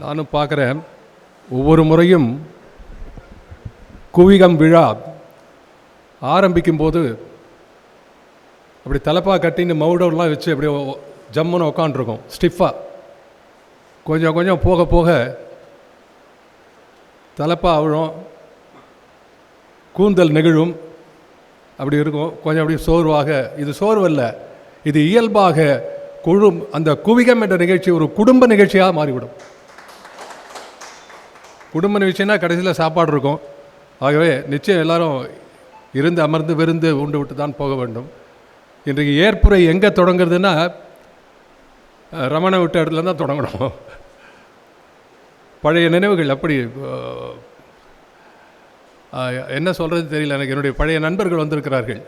நானும் பார்க்குறேன் ஒவ்வொரு முறையும் குவிகம் விழா ஆரம்பிக்கும்போது அப்படி தலைப்பாக கட்டின்னு மவுடர்லாம் வச்சு அப்படியே ஜம்முன்னு உக்காண்டிருக்கோம் ஸ்டிஃபாக கொஞ்சம் கொஞ்சம் போக போக தலைப்பா அவிழும் கூந்தல் நெகிழும் அப்படி இருக்கும். கொஞ்சம் அப்படி சோர்வாக இது சோர்வல்ல இது இயல்பாக குழு அந்த குவிகம் என்ற நிகழ்ச்சி ஒரு குடும்ப நிகழ்ச்சியாக மாறிவிடும். குடும்ப நிகழ்ச்சினா கடைசியில் சாப்பாடு இருக்கும். ஆகவே நிச்சயம் எல்லாரும் இருந்து அமர்ந்து விருந்து உண்டு விட்டு தான் போக வேண்டும். இன்றைக்கு ஏற்புரை எங்கே தொடங்குறதுன்னா ரமண விட்ட இடத்துல தான் தொடங்கணும். பழைய நினைவுகள் அப்படி என்ன சொல்கிறது தெரியல எனக்கு. என்னுடைய பழைய நண்பர்கள் வந்திருக்கிறார்கள்.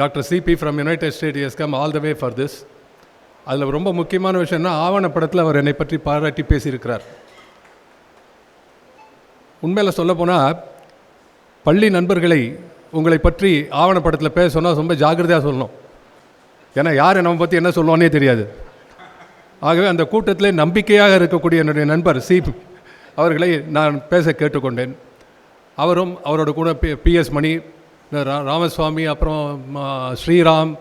Doctor Sibi from united states come all the way for this. அதில் ரொம்ப முக்கியமான விஷயம்னா ஆவணப்படத்தில் அவர் என்னை பற்றி பாராட்டி பேசியிருக்கிறார். உண்மையில் சொல்லப்போனால் பள்ளி நண்பர்களை உங்களை பற்றி ஆவணப்படத்தில் பேச சொன்னால் ரொம்ப ஜாக்கிரதையாக சொல்லணும். ஏன்னா யார் நம்ம பற்றி என்ன சொல்லுவானே தெரியாது. ஆகவே அந்த கூட்டத்திலே நம்பிக்கையாக இருக்கக்கூடிய என்னுடைய நண்பர் சி. அவர்களை நான் பேச கேட்டுக்கொண்டேன். அவரும் அவரோட கூட பி பிஎஸ் மணி ரா- ராமசுவாமி அப்புறம் ஸ்ரீராம்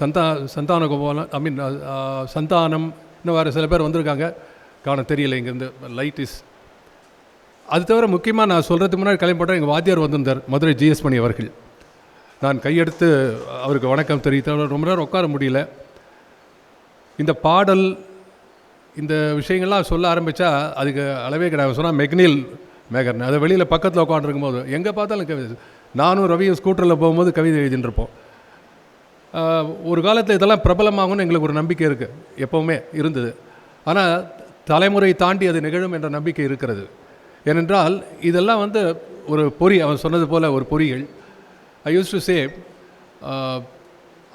சந்தா சந்தானகோபாலன் ஐ மீன் சந்தானம் இன்னும் வேறு சில பேர் வந்திருக்காங்க. காண தெரியல இங்கேருந்து லைட் இஸ் அது தவிர முக்கியமாக நான் சொல்கிறதுக்கு முன்னாடி கிளம்பி எங்கள் வாத்தியார் வந்திருந்தார் மதுரை ஜிஎஸ் மணி அவர்கள். நான் கையெடுத்து அவருக்கு வணக்கம் தெரிவித்த ரொம்ப நேரம் உட்கார முடியல. இந்த பாடல் இந்த விஷயங்கள்லாம் சொல்ல ஆரம்பித்தா அதுக்கு அளவே கிடையாது. சொன்னால் மெக்னில் மேகர்னு. அதை வெளியில் பக்கத்தில் உட்காந்துருக்கும் போது எங்கே பார்த்தாலும் கவிதை நானும் ரவியும் ஸ்கூட்டரில் போகும்போது கவிதை எழுதின்னு இருப்போம் ஒரு காலத்தில் இதெல்லாம் பிரபலமாகும்னு எங்களுக்கு ஒரு நம்பிக்கை இருக்குது எப்போவுமே இருந்தது. ஆனால் தலைமுறை தாண்டி அது நிகழும் என்ற நம்பிக்கை இருக்கிறது. ஏனென்றால் இதெல்லாம் வந்து ஒரு பொறி அவன் சொன்னது போல் ஒரு பொறிகள். ஐ யூஸ் டு சே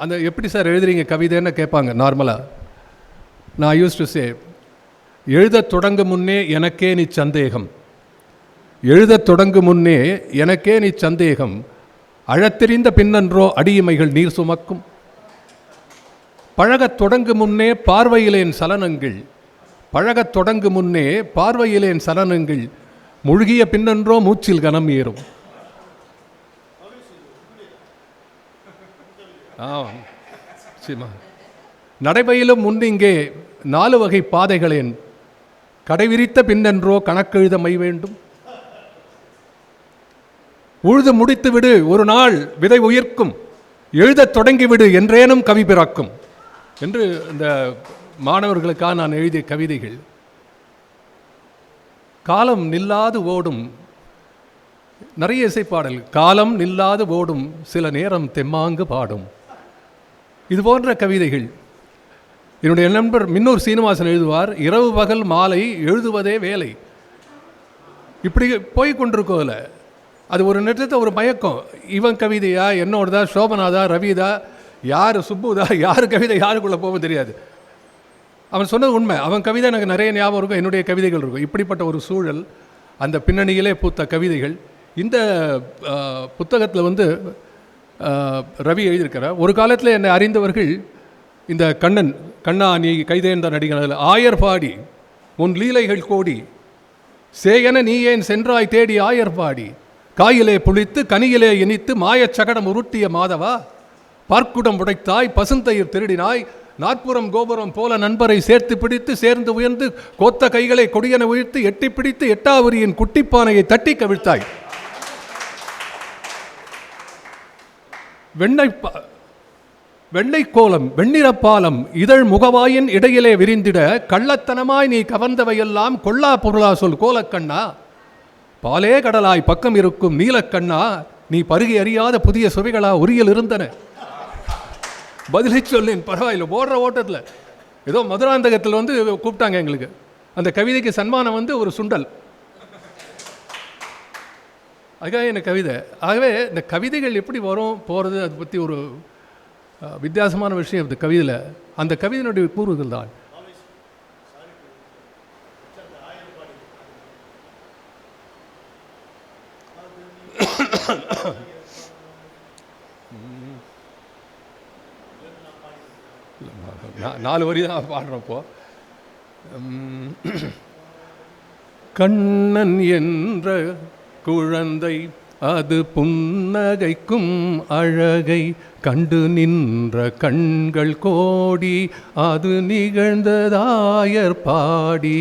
அந்த எப்படி சார் எழுதுறீங்க கவிதைன்னு கேட்பாங்க நார்மலாக நான் யூஸ் டு சே எழுதத் தொடங்கும் முன்னே எனக்கே நீ சந்தேகம். எழுதத் தொடங்கும் முன்னே எனக்கே நீ சந்தேகம். அழத்தெறிந்த பின்னன்றோ அடியுமைகள் நீர் சுமக்கும். பழகத் தொடங்கு முன்னே பார்வையிலேன் சலனங்கள். பழகத் தொடங்கு முன்னே பார்வையிலேன் சலனங்கள். முழுகிய பின்னன்றோ மூச்சில் கனம் ஏறும். ஆ முன் இங்கே நாலு வகை பாதைகளேன். கடைவிரித்த பின்னென்றோ கணக்கெழுத மை வேண்டும். உழுது முடித்து விடு ஒரு நாள் விதை உயிர்க்கும். எழுதத் தொடங்கிவிடு என்றேனும் கவி பிறக்கும். என்று இந்த மாணவர்களுக்காக நான் எழுதிய கவிதைகள். காலம் நில்லாது ஓடும். நிறைய இசைப்பாடல் காலம் நில்லாது ஓடும் சில நேரம் தெம்மாங்கு பாடும். இது போன்ற கவிதைகள். என்னுடைய நண்பர் மின்னூர் சீனிவாசன் எழுதுவார் இரவு பகல் மாலை எழுதுவதே வேலை. இப்படி போய் கொண்டிருக்கோதில் அது ஒரு நேரத்தில் ஒரு மயக்கம். இவன் கவிதையா என்னோடதா சோபனாதா ரவிதா யார் சுப்புதா யார் கவிதை யாருக்குள்ளே போக தெரியாது. அவன் சொன்னது உண்மை. அவன் கவிதை எனக்கு நிறைய ஞாபகம் இருக்கும். என்னுடைய கவிதைகள் இருக்கும். இப்படிப்பட்ட ஒரு சூழல் அந்த பின்னணியிலே பூத்த கவிதைகள். இந்த புத்தகத்தில் வந்து ரவி எழுதியிருக்கிறார். ஒரு காலத்தில் என்னை அறிந்தவர்கள் இந்த கண்ணன் கண்ணா நீ கைதேர்ந்த நடிகர் ஆயர் பாடி உன் லீலைகள் கோடி சேயன நீ ஏன் சென்றாய் தேடி ஆயர் பாடி காயிலே புளித்து கனியிலே இனித்து மாயச் சகடம் உருட்டிய மாதவா பார்க்குடம் உடைத்தாய் பசுந்தயிர் திருடினாய் நாற்புறம் கோபுரம் போல நண்பரை சேர்த்து பிடித்து சேர்ந்து உயர்ந்து கோத்த கைகளை கொடியென உயர்த்து எட்டி பிடித்து எட்டாவரியின் குட்டிப்பானையை தட்டி கவிழ்த்தாய். வெண்ணை பா- கோலம் வெண்ணிறப்பாலம் இதழ் முகவாயின் இடையிலே விரிந்திட கள்ளத்தனமாய் நீ கவர்ந்தவையெல்லாம் கொள்ளா பொருளா சொல் கோலக்கண்ணா. பாலே கடலாய் பக்கம் இருக்கும் நீலக்கண்ணா நீ பருகி அறியாத புதிய சுவைகளா உரியில் இருந்தன. பதிலை சொல்லேன் பரவாயில்லை ஓடுற ஓட்டத்தில். ஏதோ மதுராந்தகத்தில் வந்து கூப்பிட்டாங்க எங்களுக்கு. அந்த கவிதைக்கு சன்மானம் வந்து ஒரு சுண்டல். அதுக்காக என்ன கவிதை? ஆகவே இந்த கவிதைகள் எப்படி வரும் போகிறது அதை பற்றி ஒரு வித்தியாசமான விஷயம் இந்த கவிதையில். அந்த கவிதையினுடைய கூறுதல் தான். நாலு வரி தான் பாடுறோம் இப்போ. உம், கண்ணன் என்ற குழந்தை அது புன்னகைக்கும் அழகை கண்டு நின்ற கண்கள் கோடி அது நிகழ்ந்ததாயர் பாடி.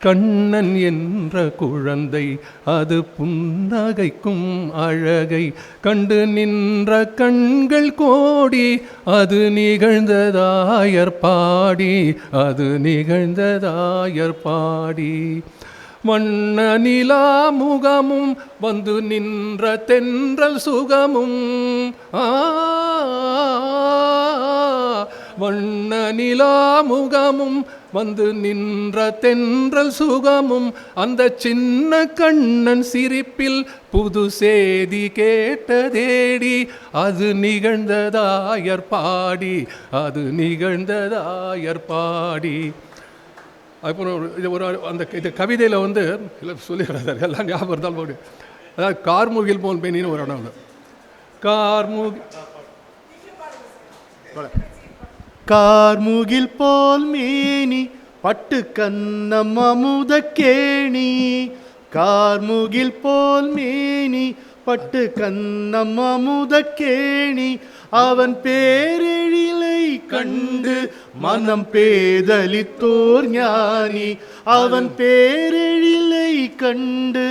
கண்ணன் என்ற குழந்தை அது புன்னகைக்கும் அழகை. கண்டு நின்ற கண்கள் கோடி அது நிகழ்ந்ததாயர் பாடி. அது நிகழ்ந்ததாயர் பாடி. வண்ண நிலா முகமும் வந்து நின்ற தென்றல் சுகமும். ஆ வண்ண நிலாமுகமும் வந்து நின்ற தென்றல் சுகமும் அந்த சின்ன கண்ணன் சிரிப்பில் புது செய்தி கேட்டதேடி அது நிகழ்ந்ததாயர் பாடி அது நிகழ்ந்ததாயர் பாடி. அப்புறம் ஒரு இது ஒரு அந்த இந்த கவிதையில் வந்து இல்லை சொல்லிடுறாரு எல்லாம் ஞாபகம் இருந்தாலும் போடு. அதாவது கார்முகில் போல் பெண்ணின்னு ஒரு இடம் கார்முகில் கார்முகி கார்முகில் போல் மேனி பட்டு கண்ணம் அமுத கேணி. கார்முகில் போல் மேனி பட்டு கண்ணம் அமுத கேணி. அவன் பேரெழிலை கண்டு மனம் பேதலித்தோர் ஞானி. அவன் பேரெழிலை கண்டு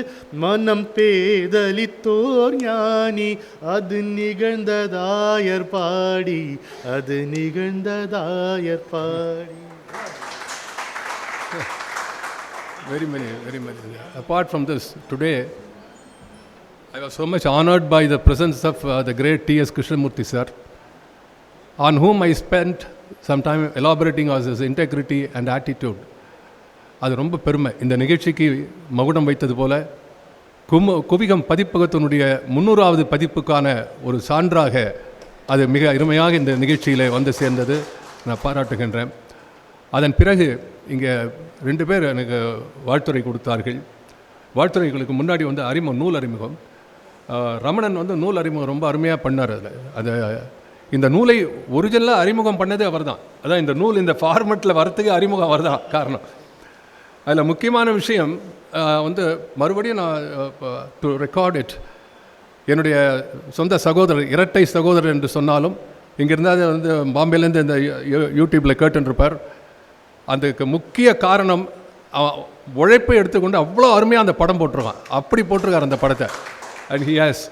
மனம் பேதலித்தோர் ஞானி. அது நிகழ்ந்ததாயர் பாடி அது நிகழ்ந்ததாயர் பாடி. Very many, very many. Apart from this, today I was so much honored by the presence of uh, the great T.S. Krishnamurti sir, on whom I spent some time elaborating on his integrity and attitude. அது ரொம்ப பெருமை இந்த நிகழ்ச்சிக்கு மகுடம் வைத்தது போல கும குவிகம் பதிப்பகத்தினுடைய முன்னூறாவது பதிப்புக்கான ஒரு சான்றாக அது மிக அருமையாக இந்த நிகழ்ச்சியில் வந்து சேர்ந்தது நான் பாராட்டுகின்றேன் அதன் பிறகு இங்கே ரெண்டு பேர் எனக்கு வாழ்த்துறை கொடுத்தார்கள் வாழ்த்துறைகளுக்கு முன்னாடி வந்து அறிமுகம் நூல் அறிமுகம் ரமணன் வந்து நூல் அறிமுகம் ரொம்ப அருமையாக பண்ணார் அதில். அது இந்த நூலை ஒரிஜினலாக அறிமுகம் பண்ணது அவர்தான். அதான் இந்த நூல் இந்த ஃபார்மெட்டில் வரத்துக்கு அறிமுகம் அவர்தான் காரணம். அதில் முக்கியமான விஷயம் வந்து மறுபடியும் நான் டு ரெக்கார்ட் இட் என்னுடைய சொந்த சகோதரர் இரட்டை சகோதரர் என்று சொன்னாலும் இங்கே இருந்தால் வந்து பாம்பேலேருந்து இந்த யூ- யூடியூப்பில் கேட்டுருப்பார் அதுக்கு முக்கிய காரணம் அவன் உழைப்பை எடுத்துக்கொண்டு அவ்வளோ அருமையாக அந்த படம் போட்டிருக்கான். அப்படி போட்டிருக்கார் அந்த படத்தை. And he has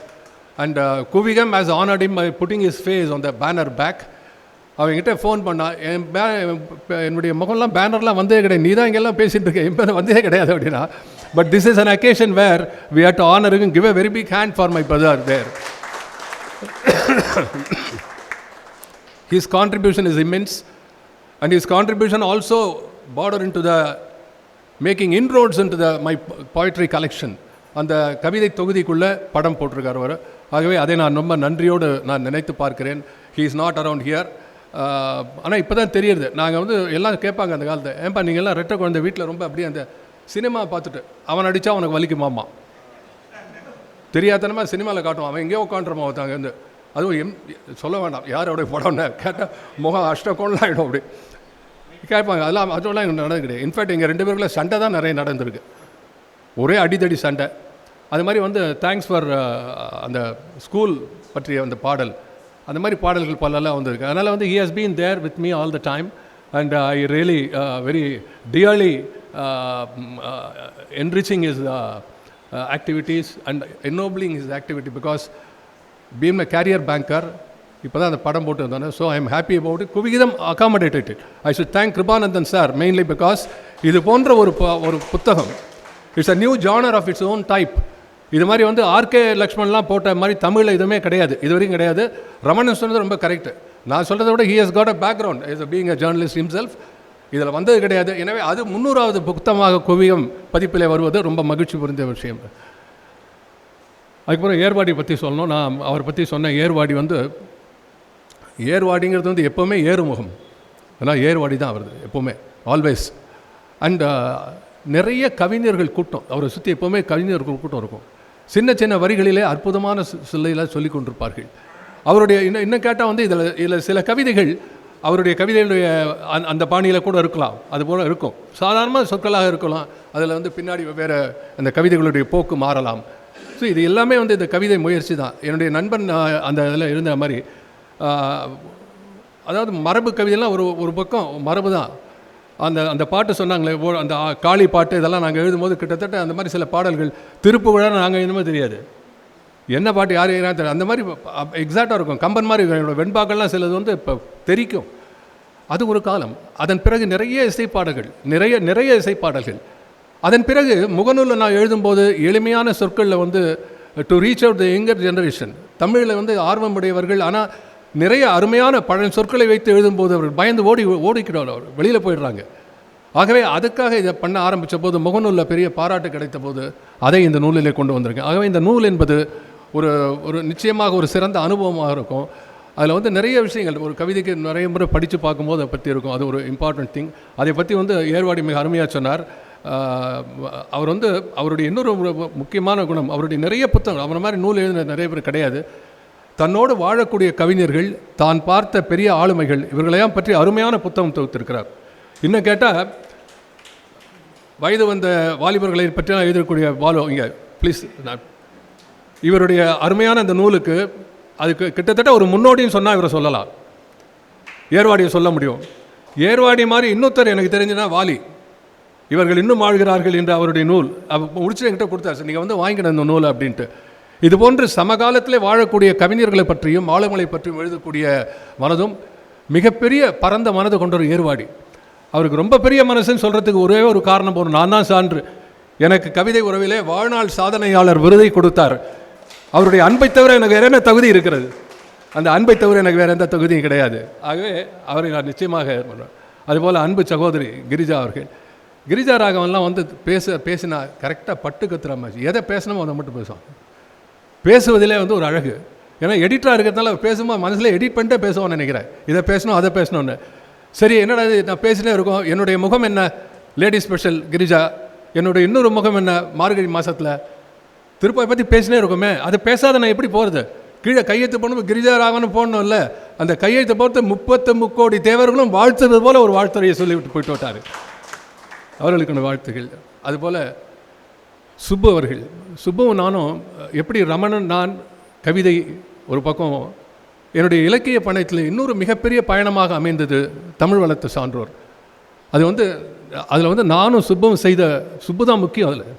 and Kuvikam has honoured him putting his face on the banner back அவங்ககிட்ட ஃபோன் பண்ணா என் பே என்னுடைய முகம்லாம் பேனர்லாம் வந்தே கிடையாது. நீ தான் இங்கெல்லாம் பேசிகிட்டு இருக்க. என் பேர் வந்ததே கிடையாது அப்படின்னா. But this is an occasion where we had to honour give a very big hand for my brother where his contribution is immense. And his contribution also border into the making inroads into the my poetry collection. அந்த கவிதை தொகுதிக்குள்ளே படம் போட்டிருக்கார் அவர். ஆகவே அதை நான் ரொம்ப நன்றியோடு நான் நினைத்து பார்க்கிறேன். He is not around here ஆனால் இப்போ தான் தெரியுது. நாங்கள் வந்து எல்லாம் கேட்பாங்க அந்த காலத்தை ஏன்பா நீங்கள் எல்லாம் ரெட்டை குழந்தை வீட்டில் ரொம்ப அப்படியே அந்த சினிமா பார்த்துட்டு அவன் அடித்தா அவனுக்கு வலிக்குமாமா தெரியாதனமாக சினிமாவில் காட்டுவான். அவன் எங்கேயோ உட்காந்துருமா ஒருத்தாங்க வந்து அதுவும் எம் சொல்ல வேண்டாம். யாரோடைய படம்னு கேட்டால் முகம் அஷ்டகோணம் ஆகிடும் அப்படி. கேட்பாங்க. அதெல்லாம் அதெல்லாம் எனக்கு நடந்து இன்ஃபேக்ட் எங்கள் ரெண்டு பேருக்குள்ள சண்டை தான் நிறைய நடந்திருக்கு. ஒரே அடிதடி சண்டை. அது மாதிரி வந்து தேங்க்ஸ் ஃபார் uh, அந்த ஸ்கூல் பற்றிய அந்த பாடல். அந்த மாதிரி பாடல்கள் பலலாம் வந்திருக்கு. அதனால் வந்து he has been there with me all the time and I really very dearly enriching his activities and enabling his activity because been a career banker இப்போ தான் அந்த படம் போட்டு வந்தோன்னே so I am happy about it குவிகிதம் accommodated I should thank Kirubanandan sir mainly because இது போன்ற ஒரு ஒரு புத்தகம். It's a new genre of its own type இது மாதிரி வந்து ஆர்கே லக்ஷ்மண்லாம் போட்ட மாதிரி தமிழில் எதுவுமே கிடையாது. இது வரைக்கும் கிடையாது. ரமணன் சொன்னது ரொம்ப கரெக்டு நான் சொல்கிறத விட he has got a background is being a journalist himself இதில் வந்தது கிடையாது. எனவே அது முந்நூறாவது புத்தமாக குவியம் பதிப்பிலே வருவது ரொம்ப மகிழ்ச்சி புரிந்த விஷயம். அதுக்கப்புறம் ஏர்வாடி பற்றி சொல்லணும். நான் அவரை பற்றி சொன்ன ஏர்வாடி வந்து ஏர்வாடிங்கிறது வந்து எப்போவுமே ஏறுமுகம். ஏன்னா ஏர்வாடி தான் வருது எப்போவுமே ஆல்வேஸ் அண்ட் uh, நிறைய கவிஞர்கள் கூட்டம். அவரை சுற்றி எப்போவுமே கவிஞர்கள் கூட்டம் இருக்கும். சின்ன சின்ன வரிகளிலே அற்புதமான சிலையில் சொல்லி கொண்டிருப்பார்கள். அவருடைய இன்னும் இன்னும் கேட்டால் வந்து இதில் இதில் சில கவிதைகள் அவருடைய கவிதைகளுடைய அந் அந்த பாணியில் கூட இருக்கலாம். அது போல் இருக்கும். சாதாரணமாக சொற்களாக இருக்கலாம். அதில் வந்து பின்னாடி வேறு அந்த கவிதைகளுடைய போக்கு மாறலாம். ஸோ இது எல்லாமே வந்து இந்த கவிதை முயற்சி தான். என்னுடைய நண்பன் அந்த இதில் இருந்த மாதிரி அதாவது மரபு கவிதைலாம் ஒரு ஒரு பக்கம் மரபு தான். அந்த அந்த பாட்டு சொன்னாங்களே ஓ- அந்த காளி பாட்டு இதெல்லாம் நாங்கள் எழுதும்போது கிட்டத்தட்ட அந்த மாதிரி சில பாடல்கள் திருப்பு விழா நாங்கள் எழுதும்போது தெரியாது. என்ன பாட்டு யார் யாரும் தெரியாது அந்த மாதிரி எக்ஸாக்டாக இருக்கும். கம்பன் மாதிரி என்னோடய வெண்பாக்கள்லாம் சிலது வந்து இப்போ தெரிக்கும். அது ஒரு காலம். அதன் பிறகு நிறைய இசைப்பாடல்கள் நிறைய நிறைய இசைப்பாடல்கள். அதன் பிறகு முகநூலில் நான் எழுதும்போது எளிமையான சொற்களில் வந்து to reach out the younger generation தமிழில் வந்து ஆர்வமுடையவர்கள் ஆனால் நிறைய அருமையான பழைய சொற்களை வைத்து எழுதும்போது அவர்கள் பயந்து ஓடி ஓடிக்கிறார் அவர். வெளியில் போயிடுறாங்க. ஆகவே அதுக்காக இதை பண்ண ஆரம்பித்த போது முகநூலில் பெரிய பாராட்டு கிடைத்த போது அதை இந்த நூலிலே கொண்டு வந்திருக்கேன். ஆகவே இந்த நூல் என்பது ஒரு ஒரு நிச்சயமாக ஒரு சிறந்த அனுபவமாக இருக்கும். அதில் வந்து நிறைய விஷயங்கள் ஒரு கவிதைக்கு நிறைய முறை படித்து பார்க்கும்போது அதை பற்றி இருக்கும். அது ஒரு இம்பார்ட்டன்ட் திங் அதை பற்றி வந்து ஏர்வாடி மிக அருமையாக சொன்னார். அவர் வந்து அவருடைய இன்னொரு முக்கியமான குணம் அவருடைய நிறைய புத்தகங்கள் அவரை மாதிரி நூல் எழுதின நிறைய பேர் கிடையாது. தன்னோடு வாழக்கூடிய கவிஞர்கள் தான் பார்த்த பெரிய ஆளுமைகள் இவர்களையும் பற்றி அருமையான புத்தகம் தொகுத்திருக்கிறார். இன்னும் கேட்டால் வயது வந்த வாலிபர்களை பற்றிலாம் எழுதக்கூடிய வாலு இங்கே ப்ளீஸ் நான் இவருடைய அருமையான அந்த நூலுக்கு அதுக்கு கிட்டத்தட்ட ஒரு முன்னோடின்னு சொன்னால் இவரை சொல்லலாம். ஏர்வாடியை சொல்ல முடியும். ஏர்வாடி மாதிரி இன்னொருத்தர் எனக்கு தெரிஞ்சுன்னா வாலி. இவர்கள் இன்னும் ஆழ்கிறார்கள் என்று அவருடைய நூல் முடிச்சு என்கிட்ட கொடுத்தாரு நீங்கள் வந்து வாங்கிக்கணும் இந்த நூல் அப்படின்ட்டு. இதுபோன்று சமகாலத்திலே வாழக்கூடிய கவிஞர்களை பற்றியும் ஆளுங்களை பற்றியும் எழுதக்கூடிய மனதும் மிகப்பெரிய பரந்த மனது கொண்ட ஒரு ஏர்வாடி அவருக்கு ரொம்ப பெரிய மனசுன்னு சொல்கிறதுக்கு ஒரே ஒரு காரணம் போகணும் நான் தான் சான்று. எனக்கு கவிதை உறவிலே வாழ்நாள் சாதனையாளர் விருதை கொடுத்தார். அவருடைய அன்பை தவிர எனக்கு வேற என்ன தகுதி இருக்கிறது? அந்த அன்பை தவிர எனக்கு வேறு எந்த தகுதியும் கிடையாது. ஆகவே அவரை நான் நிச்சயமாக பண்ணுவேன் அதுபோல் அன்பு சகோதரி கிரிஜா அவர்கள். கிரிஜா ராகவன்லாம் வந்து பேச பேசினா கரெக்டாக பட்டு கத்துற மாதிரி. எதை பேசணுமோ அதை மட்டும் பேசுவான். பேசுவதிலே வந்து ஒரு அழகு. ஏன்னா எடிட்டராக இருக்கிறதுனால பேசும்போது மனசில் எடிட் பண்ணிட்டே பேசுவோம்னு நினைக்கிறேன். இதை பேசணும் அதை பேசணும்னு. சரி என்னடா இது? நான் பேசினே இருக்கோம். என்னுடைய முகம் என்ன? லேடி ஸ்பெஷல் கிரிஜா என்னுடைய இன்னொரு முகம் என்ன? மார்கழி மாதத்தில் திருப்பதி பற்றி பேசினே இருக்குமே. அதை பேசாத நான் எப்படி போகிறது கீழே கையெழுத்து போடணும் கிரிஜா ராகவன் போடணும் இல்லை அந்த கையெழுத்து போகிறது முப்பத்து முக்கோடி தேவர்களும் வாழ்த்துறது போல ஒரு வாழ்த்துறையை சொல்லிவிட்டு போயிட்டு விட்டார் அவர்களுக்கான வாழ்த்துகள். அதுபோல் சுப்பு அவர்கள் சுப்பவும் நானும் எப்படி ரமணன் நான் கவிதை ஒரு பக்கம் என்னுடைய இலக்கிய பயணத்தில் இன்னொரு மிகப்பெரிய பயணமாக அமைந்தது தமிழ் வளர்த்த சான்றோர். அது வந்து அதில் வந்து நானும் சுப்பவும் செய்த சுப்பு தான் முக்கியம் அதில்.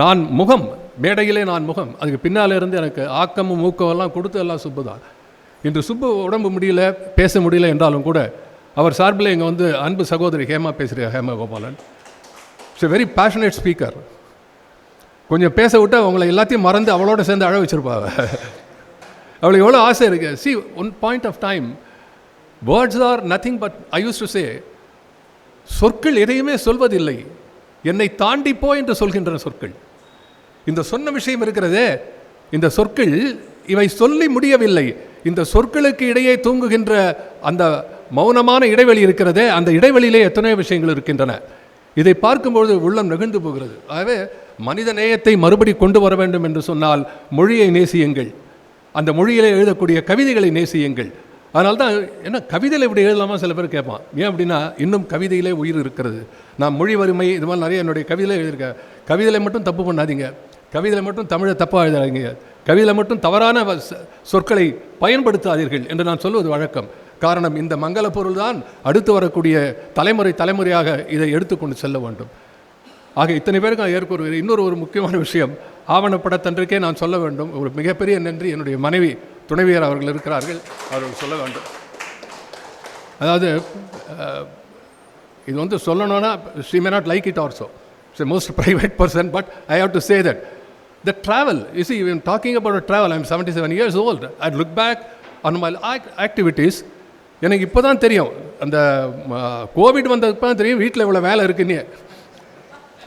நான் முகம் மேடையிலே நான் முகம் அதுக்கு பின்னால் இருந்து எனக்கு ஆக்கமும் ஊக்கம் எல்லாம் கொடுத்து எல்லாம் சுப்பு தான். இன்று சுப்பு உடம்பு முடியல பேச முடியல என்றாலும் கூட அவர் சார்பில் இங்கே வந்து அன்பு சகோதரி ஹேமா பேசுகிற Hema Gopalan. It's very passionate speaker கொஞ்சம் பேச விட்டு அவங்கள எல்லாத்தையும் மறந்து அவளோட சேர்ந்து அழ வச்சிருப்பா அவளுக்கு எவ்வளோ ஆசை இருக்கு. See one point of time words are nothing but I use to say சொற்கள் எதையுமே சொல்வதில்லை. என்னை தாண்டி போ என்று சொல்கின்ற சொற்கள். இந்த சொன்ன விஷயம் இருக்கிறதே இந்த சொற்கள் இவை சொல்லி முடியவில்லை. இந்த சொற்களுக்கு இடையே தூங்குகின்ற அந்த மௌனமான இடைவெளி இருக்கிறதே அந்த இடைவெளியிலே எத்தனையோ விஷயங்கள் இருக்கின்றன. இதை பார்க்கும்பொழுது உள்ளம் நெகிழ்ந்து போகிறது. ஆகவே மனித நேயத்தை மறுபடி கொண்டு வர வேண்டும் என்று சொன்னால் மொழியை நேசியுங்கள். அந்த மொழியிலே எழுதக்கூடிய கவிதைகளை நேசியுங்கள். அதனால தான் என்ன கவிதையில் இப்படி எழுதலாமா? சில பேர் கேட்பான். ஏன் அப்படின்னா இன்னும் கவிதையிலே உயிர் இருக்கிறது. நான் மொழி வறுமை இது மாதிரி நிறைய என்னுடைய கவிதையில் எழுதியிருக்கேன். கவிதையில் மட்டும் தப்பு பண்ணாதீங்க. கவிதையில் மட்டும் தமிழை தப்பாக எழுதாதீங்க. கவிதையில் மட்டும் தவறான சொற்களை பயன்படுத்தாதீர்கள் என்று நான் சொல்வது வழக்கம். காரணம் இந்த மங்கள பொருள் தான் அடுத்து வரக்கூடிய தலைமுறை தலைமுறையாக இதை எடுத்துக்கொண்டு செல்ல வேண்டும். ஆக இத்தனை பேருக்கு நான் ஏற்க இன்னொரு ஒரு முக்கியமான விஷயம். ஆவணப்படத்தன்றைக்கே நான் சொல்ல வேண்டும். ஒரு மிகப்பெரிய நன்றி. என்னுடைய மனைவி துணைவியர் அவர்கள் இருக்கிறார்கள். அவர்கள் சொல்ல வேண்டும். அதாவது இது வந்து சொல்லணும்னா she may not like it also it's most private person but I have to say that the travel is even talking about travel I'm seventy seven years old I look back on my activities எனக்கு இப்போ தான் தெரியும். அந்த Covid வந்ததுக்கு தான் தெரியும். வீட்டில் இவ்வளோ வேலை இருக்குன்னு.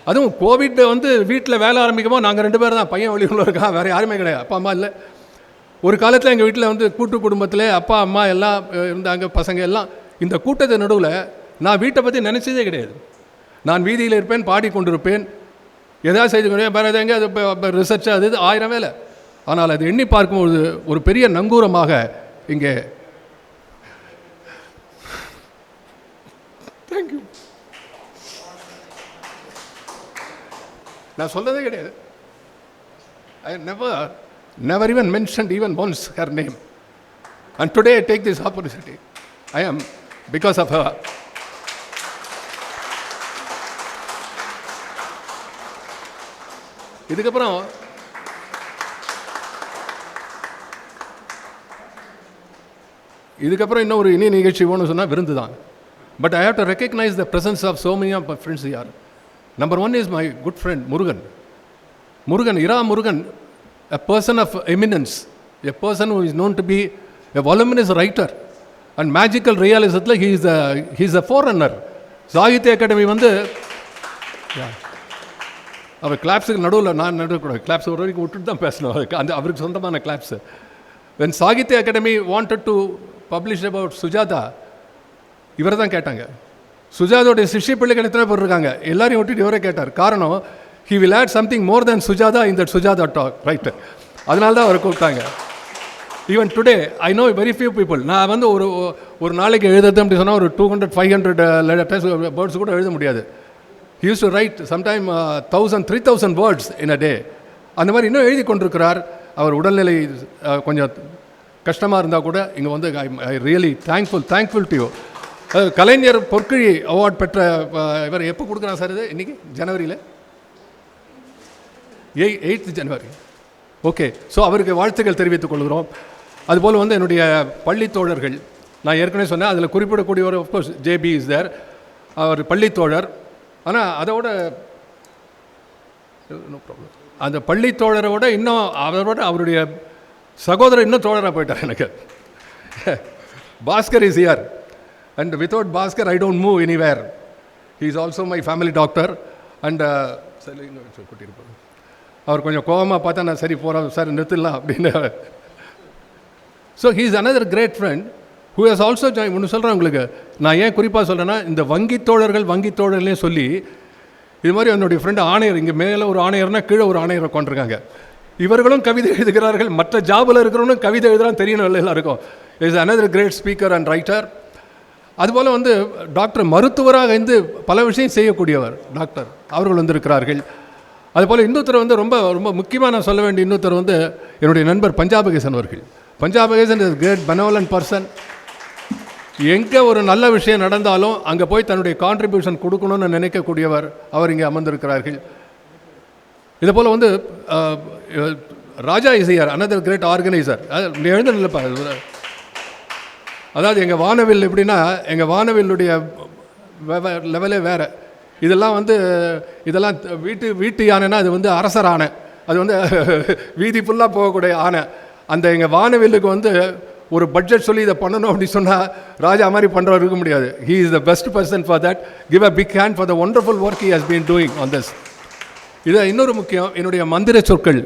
அதுவும் கோவிட் வந்து வீட்டில் வேலை ஆரம்பிக்கும்போது நாங்கள் ரெண்டு பேரும் தான் பையன் வெளியூரில் இருக்கான் வேறு யாருமே கிடையாது அப்பா அம்மா இல்லை. ஒரு காலத்தில் எங்கள் வீட்டில் வந்து கூட்டு குடும்பத்தில் அப்பா அம்மா எல்லாம் இருந்தாங்க பசங்க எல்லாம் இந்த கூட்டத்து நடுவில் நான் வீட்டை பற்றி நினச்சதே கிடையாது. நான் வீதியில் இருப்பேன் பாடிக்கொண்டிருப்பேன் எதாவது செய்து கொண்டே வேறு எதாவது அது ரிசர்ச் அது இது ஆயிரம் வேலை. ஆனால் அது எண்ணி பார்க்கும்போது ஒரு பெரிய நங்கூரமாக இங்கே தேங்க்யூ நான் சொல்லதே கிடையாது. I never never even mentioned even once her name and today I take this opportunity I am because of hour இதுக்கப்புறம் இதுக்கப்புறம் இன்னும் ஒரு இனி நிகழ்ச்சி ஒன்று சொன்னால் விருந்து தான் but I have to recognise the presence of so many of friends யார் number one is my good friend Murugan Murugan Ira Murugan a person of eminence a person who is known to be a voluminous writer and magical ரியாலிசத்தில் he is a he is a forerunner Sahitya Akademi வந்து அவர் கிளாப்ஸுக்கு நடுவில் நான் நடுக்கூடாது claps ஒரு வரைக்கும் விட்டுட்டு தான் பேசணும். அதுக்கு அந்த அவருக்கு சொந்தமான claps when Sahitya Akademi wanted to publish about Sujatha இவரை தான் கேட்டாங்க. சுஜாதோடைய சிஷ்ய பிள்ளைகள் எத்தனை பேர் இருக்காங்க? எல்லாரையும் விட்டுட்டு இவரே கேட்டார். காரணம் he will add something more than Sujatha இந்த சுஜாதா டாக் ரைட்டு அதனால தான் அவரை கூப்பிட்டாங்க. Even today I know very few people நான் வந்து ஒரு ஒரு நாளைக்கு எழுதுறது அப்படி சொன்னால் ஒரு two hundred five hundred letters words கூட எழுத முடியாது. Use to write sometime thousand three thousand words in a day அந்த மாதிரி இன்னும் எழுதி கொண்டிருக்கிறார். அவர் உடல்நிலை கொஞ்சம் கஷ்டமாக இருந்தால் கூட இங்கே வந்து I really thankful thankful to you Kalaignar Porkizhi award பெற்ற இவர் எப்போ கொடுக்குறாங்க சார் இது இன்றைக்கி ஜனவரியில்? எய் எயித் ஜனவரி. ஓகே. ஸோ அவருக்கு வாழ்த்துக்கள் தெரிவித்துக் கொள்கிறோம். அதுபோல் வந்து என்னுடைய பள்ளி தோழர்கள் நான் ஏற்கனவே சொன்னேன் அதில் குறிப்பிடக்கூடியவர் of course JP is there அவர் பள்ளி தோழர். ஆனால் அதோட நோ ப்ராப்ளம் அந்த பள்ளி தோழரோட இன்னும் அவரோட அவருடைய சகோதரர் இன்னும் தோழராக போயிட்டார் எனக்கு. Bhaskar is year and without Bhaskar I don't move anywhere he is also my family doctor and சரி அவர் கொஞ்சம் கோபமாக பார்த்தா நான் சரி போகிறோம் சார் நிறுத்திடலாம் அப்படின்னு. So he is another great friend who has also join ஒன்று சொல்கிறேன் உங்களுக்கு. நான் ஏன் குறிப்பாக சொல்கிறேன்னா இந்த வங்கி தோழர்கள் வங்கி தோழர்களையும் சொல்லி இது மாதிரி என்னுடைய ஃப்ரெண்டு ஆணையர் இங்கே மேலே ஒரு ஆணையர்னா கீழே ஒரு ஆணையர் உட்காந்துருக்காங்க இவர்களும் கவிதை எழுதுகிறார்கள். மற்ற ஜாபில் இருக்கிறவனும் கவிதை எழுதுகிறான் தெரியணும் இல்லை எல்லாருக்கும் is another great speaker and writer அதுபோல் வந்து டாக்டர் மருத்துவராக இருந்து பல விஷயம் செய்யக்கூடியவர் டாக்டர் அவர்கள் வந்திருக்கிறார்கள். அதுபோல் இன்னொருத்தர் வந்து ரொம்ப ரொம்ப முக்கியமாக நான் சொல்ல வேண்டிய இன்னொருத்தர் வந்து என்னுடைய நண்பர் பஞ்சாபகேசன் அவர்கள். Panchapakesan is great benevolent person எங்கே ஒரு நல்ல விஷயம் நடந்தாலும் அங்கே போய் தன்னுடைய கான்ட்ரிபியூஷன் கொடுக்கணும்னு நினைக்கக்கூடியவர் அவர் இங்கே அமர்ந்திருக்கிறார்கள். இதே போல் வந்து ராஜா இசையார் அனதர் கிரேட் ஆர்கனைசர் எழுந்து நிலப்பார் அதாவது எங்கள் வானவில் எப்படின்னா எங்கள் வானவில்லுடைய லெவலே வேறு. இதெல்லாம் வந்து இதெல்லாம் வீட்டு வீட்டு யானைன்னா அது வந்து அரசர் ஆணை. அது வந்து வீதி ஃபுல்லாக போகக்கூடிய ஆணை. அந்த எங்கள் வானவில்லுக்கு வந்து ஒரு பட்ஜெட் சொல்லி இதை பண்ணணும் அப்படின்னு சொன்னால் ராஜா மாதிரி பண்ணுறவர் இருக்க முடியாது. He is the best person for that give a big hand for the wonderful work he has been doing on this இது இன்னொரு முக்கியம் என்னுடைய மந்திர சொற்கள்.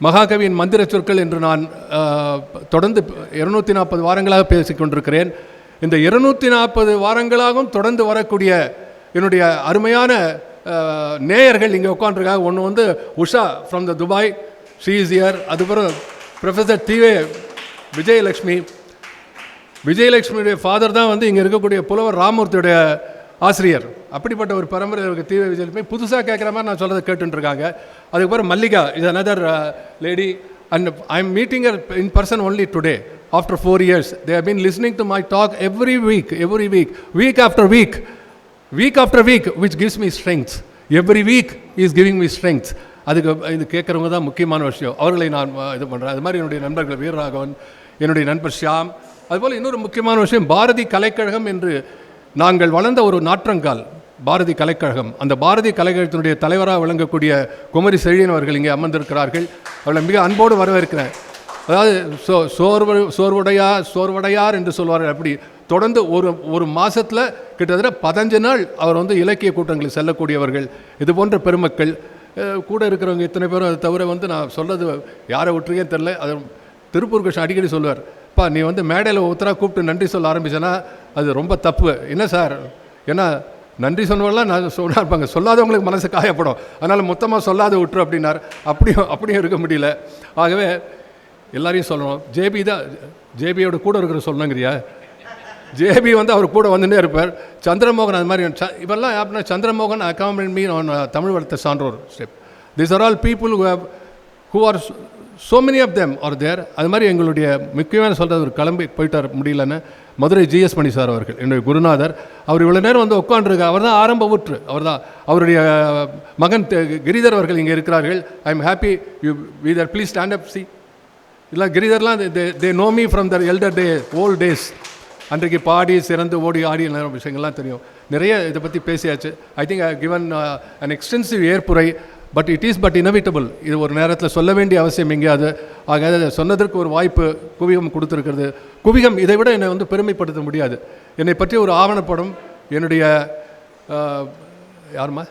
மகாகவியின் மந்திர சொற்கள் என்று நான் தொடர்ந்து இருநூத்தி நாற்பது வாரங்களாக பேசிக்கொண்டிருக்கிறேன் இந்த இருநூத்தி நாற்பது வாரங்களாகவும் தொடர்ந்து வரக்கூடிய என்னுடைய அருமையான நேயர்கள் இங்கே உட்காந்துருக்காங்க ஒன்று வந்து Usha from the Dubai she's here அதுக்கப்புறம் ப்ரொஃபஸர் டிவே விஜயலக்ஷ்மி விஜயலட்சுமியுடைய ஃபாதர் தான் வந்து இங்கே இருக்கக்கூடிய புலவர் ராமூர்த்தியுடைய ஆசிரியர். அப்படிப்பட்ட ஒரு பரம்பரை இருக்கு தீவிர விஜயலட்சுமி புதுசாக கேட்குற மாதிரி நான் சொல்கிறத கேட்டுட்டு இருக்காங்க அதுக்கப்புறம் Mallika is another lady and I am meeting in person only today after four years they have been listening to my talk every week every week week after week week after week which gives me strengths every week is giving me strengths அதுக்கு இது கேட்குறவங்க தான் முக்கியமான விஷயம். அவர்களை நான் uh, இது பண்ணுறேன் அது மாதிரி என்னுடைய நண்பர்கள் வீரராகவன் என்னுடைய நண்பர் ஷியாம். அதுபோல் இன்னொரு முக்கியமான விஷயம் பாரதி கலைக்கழகம் என்று நாங்கள் வளர்ந்த ஒரு நாற்றங்கால். பாரதி கலைக்கழகம். அந்த பாரதி கலைக்கழகத்தினுடைய தலைவராக விளங்கக்கூடிய குமரி செழியன் அவர்கள் இங்கே அமர்ந்திருக்கிறார்கள். அவளை மிக அன்போடு வரவேற்கிறேன். அதாவது சோ சோர்வு சோர்வுடையா சோர்வடையார் என்று சொல்வார்கள். அப்படி தொடர்ந்து ஒரு ஒரு மாதத்தில் கிட்டத்தட்ட பதினஞ்சு நாள் அவர் வந்து இலக்கிய கூட்டங்களுக்கு செல்லக்கூடியவர்கள். இது போன்ற பெருமக்கள். கூட இருக்கிறவங்க இத்தனை பேரும் அதை தவிர வந்து நான் சொல்றது யாரை விட்டுருக்கேன்னு தெரில அது திருப்பூர் கிருஷ்ணன் அடிக்கடி சொல்லுவார். பா நீ வந்து மேடையில் ஒருத்தராக கூப்பிட்டு நன்றி சொல்ல ஆரம்பிச்சேன்னா அது ரொம்ப தப்பு. என்ன சார்? ஏன்னா நன்றி சொன்னவங்களாம் நான் சொன்னா இருப்பாங்க. சொல்லாதவங்களுக்கு மனசு காயப்படும். அதனால் மொத்தமாக சொல்லாத விட்டுரு அப்படின்னார். அப்படியும் அப்படியும் இருக்க முடியல. ஆகவே எல்லாரையும் சொல்லணும். ஜேபி தான் ஜேபியோட கூட இருக்கிற சொல்லணுங்கிறியா? ஜேபி வந்து அவர் கூட வந்துட்டே இருப்பார். சந்திரமோகன் அது மாதிரி ச- இவெல்லாம் அப்படின்னா சந்திரமோகன் அகாமன் மீன் ஆன் தமிழ் வளர்த்த சான்றோர். Step this are all people who have who are so many of them are there அது மாதிரி எங்களுடைய முக்கியமான சொல்கிறது ஒரு கிளம்பி போயிட்டார் முடியலன்னு. மதுரை ஜிஎஸ் மணி சார் அவர்கள் என்னுடைய குருநாதர். அவர் இவ்வளோ நேரம் வந்து உட்காண்டிருக்கார் அவர் தான் ஆரம்ப ஊற்று. அவர் தான் அவருடைய மகன் கிரிதர் அவர்கள் இங்கே இருக்கிறார்கள். I am happy you whether please stand up see இல்லை கிரிதர்லாம் they know me from their elder day old days அன்றைக்கு பாடி சிறந்து ஓடி ஆடி விஷயங்கள்லாம் தெரியும். நிறைய இதை பற்றி பேசியாச்சு. I think given an extensive ஏற்புரை. But it is but inevitable இது ஒரு நேரத்தில் சொல்ல வேண்டிய அவசியம் எங்கேயாவது. ஆக சொன்னதற்கு ஒரு வாய்ப்பு குவிகம் கொடுத்துருக்கிறது. குவிகம் இதை விட என்னை வந்து பெருமைப்படுத்த முடியாது. என்னை பற்றி ஒரு ஆவணப்படம் என்னுடைய யாருமா யாரும்மா?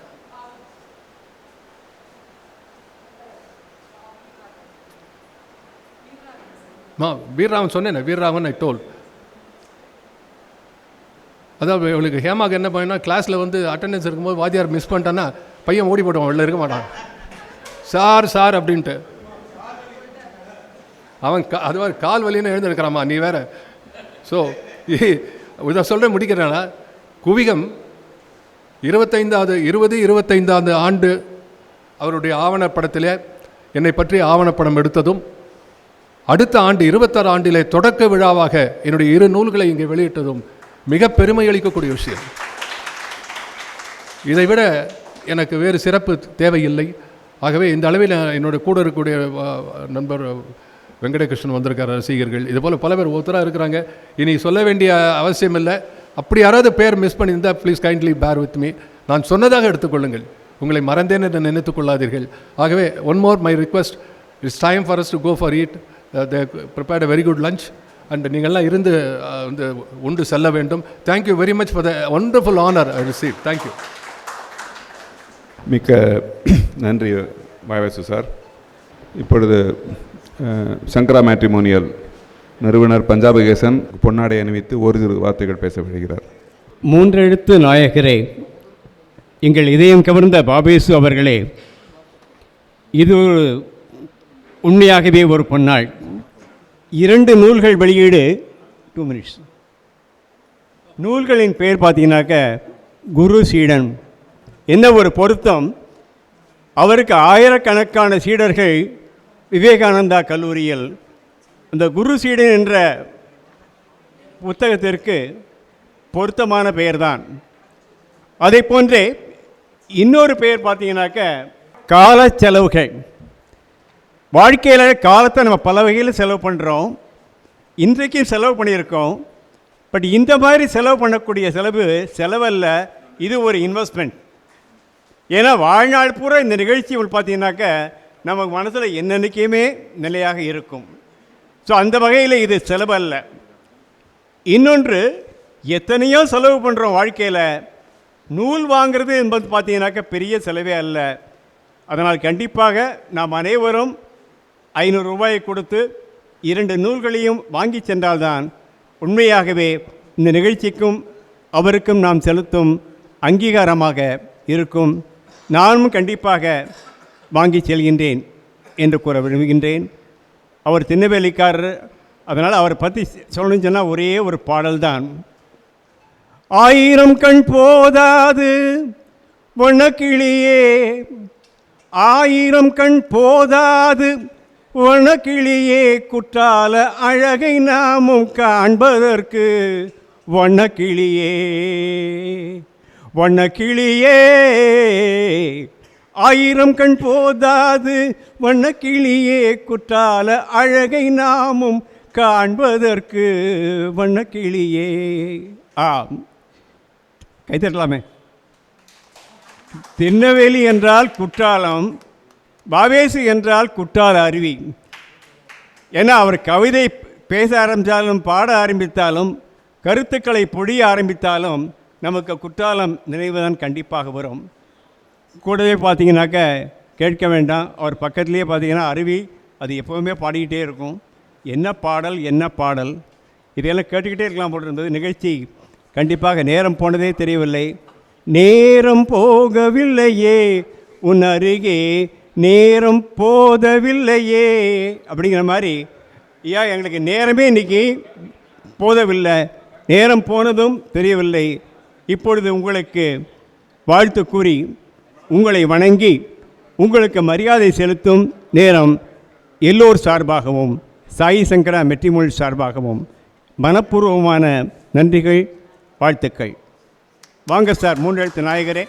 மா வீரராவன் சொன்னேனே வீரராவன் ஐ டோல் அதான் இவளுக்கு ஹேமாக்கு என்ன பண்ணா கிளாஸில் வந்து அட்டெண்டன்ஸ் இருக்கும்போது வாத்தியார் மிஸ் பண்ணிட்டான்னா பையன் ஓடி போடுவான் வெளில இருக்க மாட்டான். சார் சார் அப்படின்ட்டு. அவன் கா அது மாதிரி கால் வலின்னு எழுந்திருக்கிறாம்மா நீ வேற. ஸோ இதை சொல்ல முடிக்கிறேன்னா குவிகம் இருபத்தைந்தாவது இருபது இருபத்தைந்தாவது ஆண்டு அவருடைய ஆவணப்படத்தில் என்னை பற்றி ஆவணப்படம் எடுத்ததும் அடுத்த ஆண்டு இருபத்தாறு ஆண்டிலே தொடக்க விழாவாக என்னுடைய இரு நூல்களை இங்கே வெளியிட்டதும் மிக பெருமை அளிக்கக்கூடிய விஷயம். இதை விட எனக்கு வேறு சிறப்பு தேவையில்லை. ஆகவே இந்த அளவில் என்னோட கூட இருக்கக்கூடிய நண்பர் வெங்கடகிருஷ்ணன் வந்திருக்கார் ரசிகர்கள். இது போல் பல பேர் ஒருத்தராக இருக்கிறாங்க. இனி சொல்ல வேண்டிய அவசியம் இல்லை. அப்படி யாராவது பேர் மிஸ் பண்ணியிருந்தால் please kindly bear with me நான் சொன்னதாக எடுத்துக்கொள்ளுங்கள். உங்களை மறந்தேன் என்று நினைத்துக்கொள்ளாதீர்கள் ஆகவே one more my request it's time for us to go for it they prepared a very good lunch and நீங்கள்லாம் இருந்து வந்து உண்டு செல்ல வேண்டும். Thank you very much for the wonderful honour I receive thank you மிக்க நன்றி வாய்வாசு sir. இப்பொழுது சங்கரா matrimonial நிறுவனர் பஞ்சாபகேசன் பொன்னாடை அணிவித்து ஓரிரு வார்த்தைகள் பேச மூன்றெழுத்து நாயகரே எங்கள் இதயம் கவர்ந்த பாபேசு அவர்களே இது ஒரு உண்மையாகவே ஒரு பொன்னாள். இரண்டு நூல்கள் வெளியீடு டூ மினிட்ஸ் நூல்களின் பெயர் பார்த்தீங்கன்னாக்க குரு சீடன். என்ன ஒரு பொருத்தம்? அவருக்கு ஆயிரக்கணக்கான சீடர்கள் விவேகானந்தா கல்லூரியில் அந்த குரு சீடன் என்ற புத்தகத்திற்கு பொருத்தமான பெயர்தான். அதை போன்றே இன்னொரு பெயர் பார்த்தீங்கன்னாக்க கால செலவுகள். வாழ்க்கையில் காலத்தை நம்ம பல வகையில் செலவு பண்ணுறோம் இன்றைக்கும் செலவு பண்ணியிருக்கோம். பட் இந்த மாதிரி செலவு பண்ணக்கூடிய செலவு செலவல்ல. இது ஒரு இன்வெஸ்ட்மெண்ட் ஏன்னா வாழ்நாள் பூரா இந்த நிகழ்ச்சி பார்த்தீங்கன்னாக்க நமக்கு மனசில் என்னென்னைக்குமே நிலையாக இருக்கும். ஸோ அந்த வகையில் இது செலவல்ல. இன்னொன்று எத்தனையோ செலவு பண்ணுறோம் வாழ்க்கையில். நூல் வாங்குறது என்பது பார்த்தீங்கன்னாக்க பெரிய செலவே அல்ல. அதனால் கண்டிப்பாக நாம் அனைவரும் ஐநூறு ரூபாயை கொடுத்து இரண்டு நூல்களையும் வாங்கி சென்றால்தான் உண்மையாகவே இந்த நிகழ்ச்சிக்கும் அவருக்கும் நாம் செலுத்தும் அங்கீகாரமாக இருக்கும். நானும் கண்டிப்பாக வாங்கி செல்கின்றேன் என்று கூற விரும்புகின்றேன். அவர் திருநெல்வேலிக்காரர். அதனால் அவரை பற்றி சொல்லணும்னு சொன்னால் ஒரே ஒரு பாடல்தான். ஆயிரம் கண் போதாது வண்ணக்கிளியே. ஆயிரம் கண் போதாது வண்ணக்கிளியே. குற்றால அழகை நாமும் காண்பதற்கு வண்ணக்கிளியே. வண்ணக்கிளியே ஆயிரம் கண் போதாது வண்ணக்கிளியே குற்றால அழகை நாமும் காண்பதற்கு வண்ணக்கிளியே ஆம். கைத்தட்டலாமே திருநெல்வேலி என்றால் குற்றாலம் பாவேசு என்றால் குற்றால அருவி. ஏன்னா அவர் கவிதை பேச ஆரம்பித்தாலும் பாட ஆரம்பித்தாலும் கருத்துக்களை பொழிய ஆரம்பித்தாலும் நமக்கு குற்றாலம் நினைவுதான் கண்டிப்பாக வரும். கூடவே பார்த்தீங்கன்னாக்க கேட்க வேண்டாம். அவர் பக்கத்துலேயே பார்த்தீங்கன்னா அருவி அது எப்போவுமே பாடிக்கிட்டே இருக்கும். என்ன பாடல் என்ன பாடல்? இதையெல்லாம் கேட்டுக்கிட்டே இருக்கலாம் போல் இருந்தது. நிகழ்ச்சி கண்டிப்பாக நேரம் போனதே தெரியவில்லை. நேரம் போகவில்லையே உன் அருகே. நேரம் போதவில்லையே அப்படிங்கிற மாதிரி ஐயா எங்களுக்கு நேரமே இன்னைக்கு போதவில்லை. நேரம் போனதும் தெரியவில்லை. இப்பொழுது உங்களுக்கு வாழ்த்து கூறி உங்களை வணங்கி உங்களுக்கு மரியாதை செலுத்தும் நேரம் எல்லோர் சார்பாகவும் சாயி சங்கரா மெட்ரிமொழி சார்பாகவும் மனப்பூர்வமான நன்றிகள் வாழ்த்துக்கள். வாங்க சார் மூன்றெழுத்து நாயகரே.